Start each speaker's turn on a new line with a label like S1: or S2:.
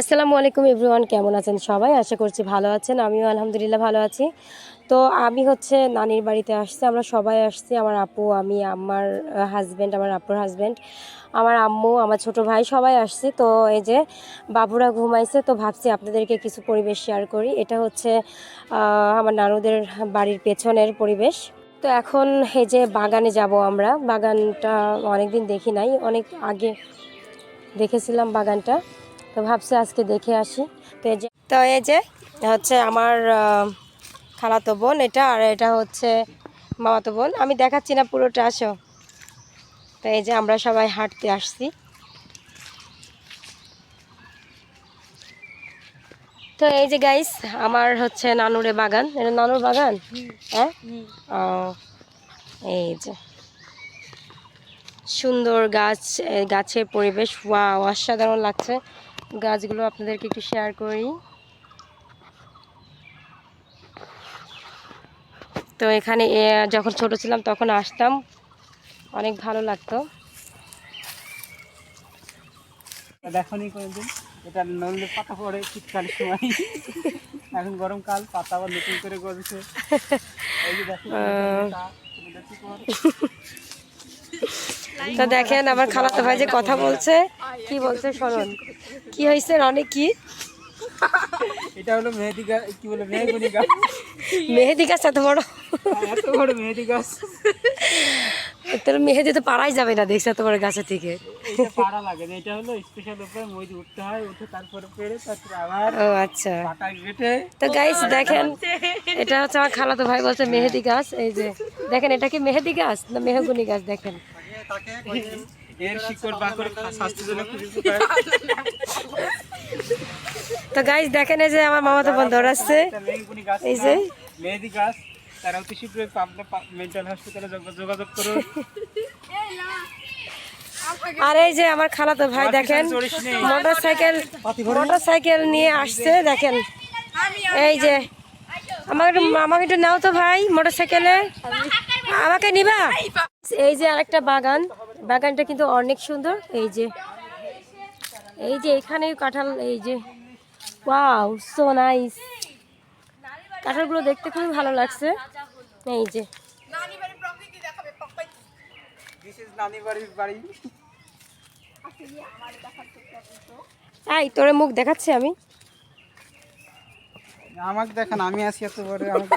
S1: আসসালামু আলাইকুম এভরিওয়ান, কেমন আছেন সবাই? আশা করছি ভালো আছেন, আমিও আলহামদুলিল্লাহ ভালো আছি। তো আমি হচ্ছে নানির বাড়িতে আসছি, আমরা সবাই আসছি, আমার আপু, আমি, আমার হাজব্যান্ড আমার আপুর হাজব্যান্ড আমার আম্মু, আমার ছোট ভাই, সবাই আসছি। তো এই যে বাবুরা ঘুমাইছে, তো ভাবছি আপনাদেরকে কিছু পরিবেশ শেয়ার করি। এটা হচ্ছে আমার নানুদের বাড়ির পেছনের পরিবেশ। তো এখন এই যে বাগানে যাব আমরা, বাগানটা অনেকদিন দেখি নাই, অনেক আগে দেখেছিলাম বাগানটা। তো ভাবছি আজকে দেখে আসি। তো এই যে তো এই যে হচ্ছে আমার খালাতো বোন এটা আর এটা হচ্ছে মামাতো বোন। আমি দেখাচ্ছি না পুরোটা আসো। তো এই যে আমরা সবাই হাঁটতে আসছি। তো এই যে গাইস আমার হচ্ছে নানুরে বাগান। এটা নানুর বাগান? হ্যাঁ? এই যে। সুন্দর গাছ গাছের পরিবেশ ওয়াও অসাধারণ লাগছে। গাছগুলো আপনাদেরকে একটু শেয়ার করি। তো এখানে যখন ছোট ছিলাম তখন আসতাম। অনেক ভালো লাগতো।
S2: দেখনি কোনদিন এটা নড়লে পাতা পড়ে শীতকালের সময়। এখন গরমকাল পাতা আবার নতুন করে
S1: তো দেখেন আমার খালাতো ভাই যে কথা বলছে কি বলছে শরণ কি হয়েছে অনেক কি?
S2: এটা হলো মেহেদি গাছ কি বলে মেহগুনি গাছ।
S1: মেহেদি গাছ এত বড়।
S2: এত বড় মেহেদি গাছ।
S1: মেহেদি তো যাবে না দেখছে এত বড় থেকে।
S2: এটা পাড়া লাগে না এটা হলো স্পেশাল উপায় মই উঠতে হয় উঠে তারপরে পেরে তারপরে আবার
S1: ও আচ্ছা।
S2: পাটা কেটে
S1: তো গাইস দেখেন এটা হচ্ছে আমার খালাতো ভাই বলছে মেহেদি গাছ এই যে দেখেন এটা কি মেহেদি গাছ না মেহগুনি গাছ দেখেন।
S2: এর শিকড় বাকড় স্বাস্থ্যজনক খুবই উপকার।
S1: তো গাইস দেখেন এই যে আমার মামাতো বোন দৌড়াচ্ছে
S2: এটা মেহগুনি গাছ
S1: এই যে।
S2: মেহেদি গাছ। তারা অতি শীঘ্রই পাবনা মেন্টাল হসপিটালে যোগাযোগ করুন।
S1: আর এই যে আমার খালাতো ভাই দেখেন মোটর সাইকেল মোটর সাইকেল নিয়ে আসছে দেখেন। এই যে আমাকে আমাকে একটু নাও তো ভাই মোটর সাইকেলে আমাকে নিবা? এই যে আরেকটা বাগান। বাগানটা কিন্তু অনেক সুন্দর। এই যে এই যে এখানে কাঁঠাল, এই যে, ওয়াও, সো নাইস। কাঁঠালগুলো দেখতে খুবই ভালো লাগছে। এই যে। এই, তোরে মুখ দেখাচ্ছি আমি।
S2: আমাকে দেখেন, আমি আছি এত বড়, আমাকে